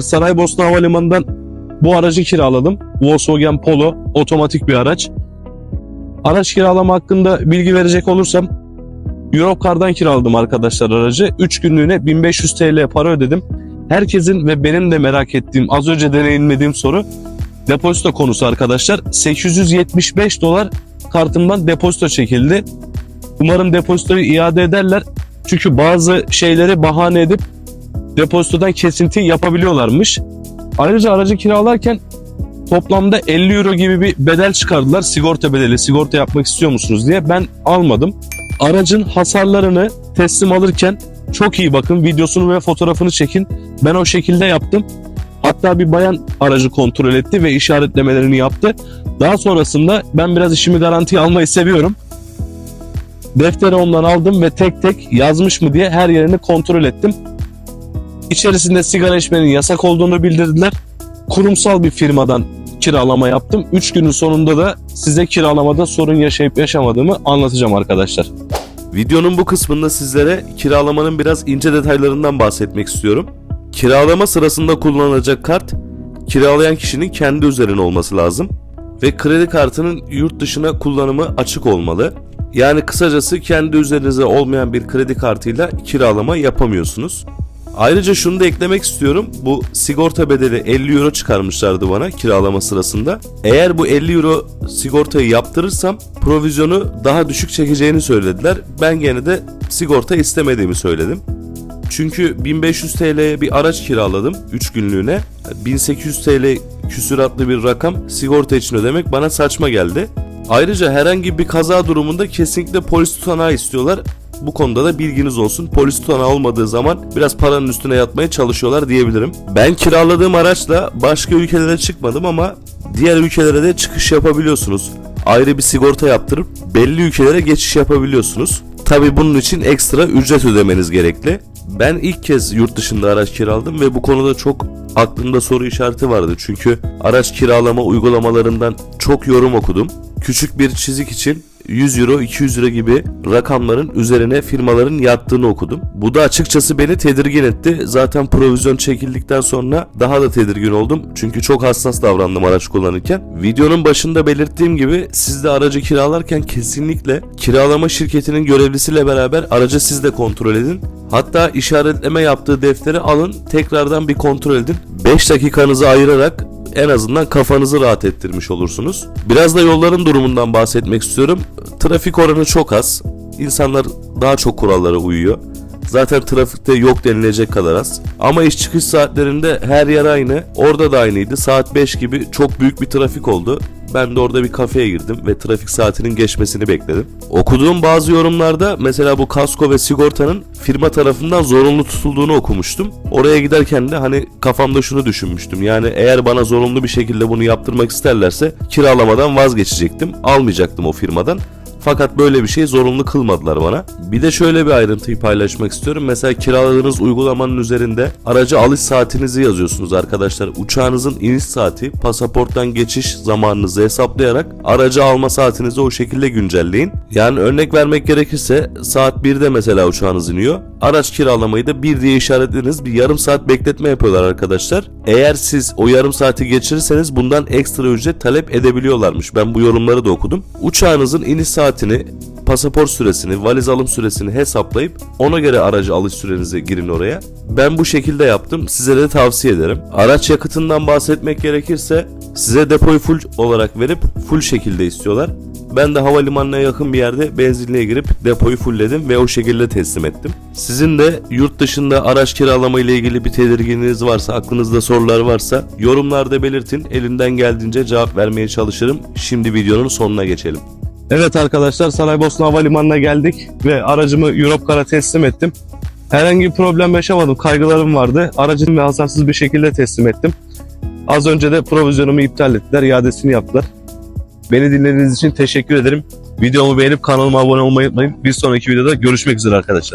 Saraybosna Havalimanı'ndan bu aracı kiraladım. Volkswagen Polo otomatik bir araç. Araç kiralama hakkında bilgi verecek olursam Europcar'dan kiraladım arkadaşlar aracı. 3 günlüğüne 1500 TL para ödedim. Herkesin ve benim de merak ettiğim az önce deneyimlediğim soru depozito konusu arkadaşlar. 875 dolar kartımdan depozito çekildi. Umarım depozitoyu iade ederler. Çünkü bazı şeyleri bahane edip depozitodan kesinti yapabiliyorlarmış. Ayrıca aracı kiralarken toplamda 50 euro gibi bir bedel çıkardılar. Sigorta bedeli, sigorta yapmak istiyor musunuz diye. Ben almadım. Aracın hasarlarını teslim alırken çok iyi bakın. Videosunu ve fotoğrafını çekin. Ben o şekilde yaptım. Hatta bir bayan aracı kontrol etti ve işaretlemelerini yaptı. Daha sonrasında ben biraz işimi garantiye almayı seviyorum. Defteri ondan aldım ve tek tek yazmış mı diye her yerini kontrol ettim. İçerisinde sigara içmenin yasak olduğunu bildirdiler. Kurumsal bir firmadan kiralama yaptım. 3 günün sonunda da size kiralamada sorun yaşayıp yaşamadığımı anlatacağım arkadaşlar. Videonun bu kısmında sizlere kiralamanın biraz ince detaylarından bahsetmek istiyorum. Kiralama sırasında kullanılacak kart kiralayan kişinin kendi üzerine olması lazım ve kredi kartının yurt dışına kullanımı açık olmalı. Yani kısacası kendi üzerinize olmayan bir kredi kartıyla kiralama yapamıyorsunuz. Ayrıca şunu da eklemek istiyorum. Bu sigorta bedeli 50 euro çıkarmışlardı bana kiralama sırasında. Eğer bu 50 euro sigortayı yaptırırsam provizyonu daha düşük çekeceğini söylediler. Ben gene de sigorta istemediğimi söyledim. Çünkü 1500 TL'ye bir araç kiraladım 3 günlüğüne. 1800 TL küsuratlı bir rakam sigorta için ödemek bana saçma geldi. Ayrıca herhangi bir kaza durumunda kesinlikle polis tutanağı istiyorlar. Bu konuda da bilginiz olsun. Polis tutanağı olmadığı zaman biraz paranın üstüne yatmaya çalışıyorlar diyebilirim. Ben kiraladığım araçla başka ülkelere çıkmadım ama diğer ülkelere de çıkış yapabiliyorsunuz. Ayrı bir sigorta yaptırıp belli ülkelere geçiş yapabiliyorsunuz. Tabi bunun için ekstra ücret ödemeniz gerekli. Ben ilk kez yurt dışında araç kiraladım ve bu konuda çok aklımda soru işareti vardı. Çünkü araç kiralama uygulamalarından çok yorum okudum. Küçük bir çizik için 100 euro 200 euro gibi rakamların üzerine firmaların yattığını okudum. Bu da açıkçası beni tedirgin etti. Zaten provizyon çekildikten sonra daha da tedirgin oldum. Çünkü çok hassas davrandım araç kullanırken. Videonun başında belirttiğim gibi siz de aracı kiralarken kesinlikle kiralama şirketinin görevlisiyle beraber aracı siz de kontrol edin. Hatta işaretleme yaptığı defteri alın tekrardan bir kontrol edin. 5 dakikanızı ayırarak en azından kafanızı rahat ettirmiş olursunuz. Biraz da yolların durumundan bahsetmek istiyorum. Trafik oranı çok az. İnsanlar daha çok kurallara uyuyor. Zaten trafikte yok denilecek kadar az. Ama iş çıkış saatlerinde her yer aynı. Orada da aynıydı. Saat 5 gibi çok büyük bir trafik oldu. Ben de orada bir kafeye girdim ve trafik saatinin geçmesini bekledim. Okuduğum bazı yorumlarda mesela bu kasko ve sigortanın firma tarafından zorunlu tutulduğunu okumuştum. Oraya giderken de hani kafamda şunu düşünmüştüm. Yani eğer bana zorunlu bir şekilde bunu yaptırmak isterlerse kiralamadan vazgeçecektim. Almayacaktım o firmadan. Fakat böyle bir şey zorunlu kılmadılar bana. Bir de şöyle bir ayrıntıyı paylaşmak istiyorum. Mesela kiraladığınız uygulamanın üzerinde aracı alış saatinizi yazıyorsunuz arkadaşlar. Uçağınızın iniş saati, pasaporttan geçiş zamanınızı hesaplayarak aracı alma saatinizi o şekilde güncelleyin. Yani örnek vermek gerekirse saat 1'de mesela uçağınız iniyor. Araç kiralamayı da 1 diye işaretlediğiniz bir yarım saat bekletme yapıyorlar arkadaşlar. Eğer siz o yarım saati geçirirseniz bundan ekstra ücret talep edebiliyorlarmış. Ben bu yorumları da okudum. Uçağınızın iniş saatini, pasaport süresini, valiz alım süresini hesaplayıp ona göre aracı alış sürenize girin oraya. Ben bu şekilde yaptım. Size de tavsiye ederim. Araç yakıtından bahsetmek gerekirse size depoyu full olarak verip full şekilde istiyorlar. Ben de havalimanına yakın bir yerde benzinliğe girip depoyu fullledim ve o şekilde teslim ettim. Sizin de yurt dışında araç kiralama ile ilgili bir tedirginliğiniz varsa, aklınızda sorular varsa yorumlarda belirtin. Elimden geldiğince cevap vermeye çalışırım. Şimdi videonun sonuna geçelim. Evet arkadaşlar Saraybosna Havalimanı'na geldik ve aracımı Europcar'a teslim ettim. Herhangi bir problem yaşamadım. Kaygılarım vardı. Aracımı hasarsız bir şekilde teslim ettim. Az önce de provizyonumu iptal ettiler. iadesini yaptılar. Beni dinlediğiniz için teşekkür ederim. Videomu beğenip kanalıma abone olmayı unutmayın. Bir sonraki videoda görüşmek üzere arkadaşlar.